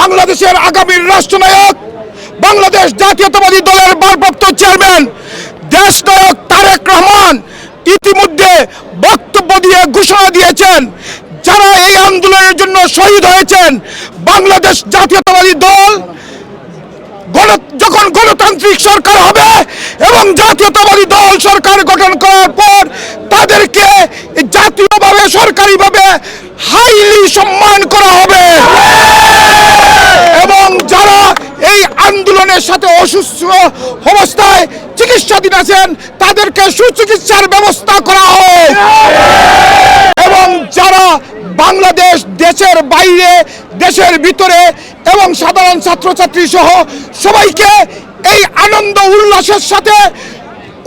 বাংলাদেশের আগামীর রাষ্ট্রনায়ক, বাংলাদেশ জাতীয়তাবাদী দলের ভারপ্রাপ্ত চেয়ারম্যান দেশ নায়ক তারেক রহমান ইতিমধ্যে বক্তব্য দিয়ে ঘোষণা দিয়েছেন, যারা এই আন্দোলনের জন্য শহীদ হয়েছেন। বাংলাদেশ জাতীয়তাবাদী দল যখন গণতান্ত্রিক সরকার হবে এবং জাতীয়তাবাদী দল সরকার গঠন করার পর তাদেরকে জাতীয়ভাবে, সরকারিভাবে হাইলি সম্মান করা হবে এবং যারা এই আন্দোলনের সাথে অসুস্থ অবস্থায় চিকিৎসাধীন আছেন, তাদেরকে সুচিকিৎসার ব্যবস্থা করা হয়। এবং যারা বাংলাদেশ, দেশের বাইরে, দেশের ভিতরে এবং সাধারণ ছাত্রছাত্রী সহ সবাইকে এই আনন্দ উল্লাসের সাথে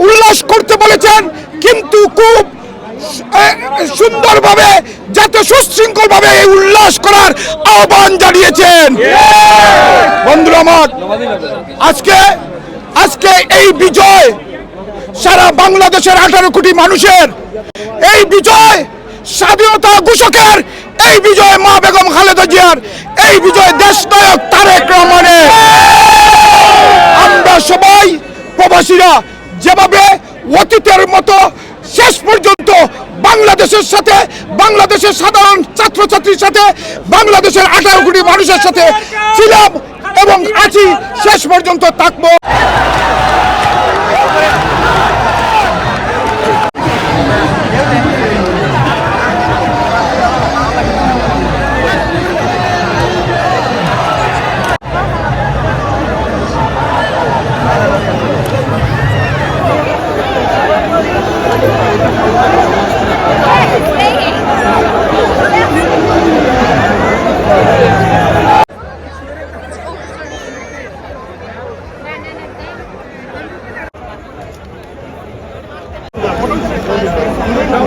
উল্লাস করতে বলেছেন, কিন্তু খুব সুন্দরভাবে, যাতে সুশৃঙ্খলভাবে এই উল্লাস করার আহ্বান জানিয়েছেন। বন্ধুরা আমার, আজকে আজকে এই বিজয় সারা বাংলাদেশের আঠারো কোটি মানুষের, এই বিজয় স্বাধীনতা ঘোষকের, এই বিজয় মা বেগম খালেদা জিয়ার, এই বিজয় দেশ নায়ক তারেক রহমানের। আমরা সবাই প্রবাসীরা যেভাবে অতীতের মতো শেষ পর্যন্ত বাংলাদেশের সাথে বাংলাদেশের সাধারণ ছাত্রছাত্রীর সাথে, বাংলাদেশের আঠারো কোটি মানুষের সাথে ছিলাম এবং আছি। শেষ পর্যন্ত থাকব। No, no, no.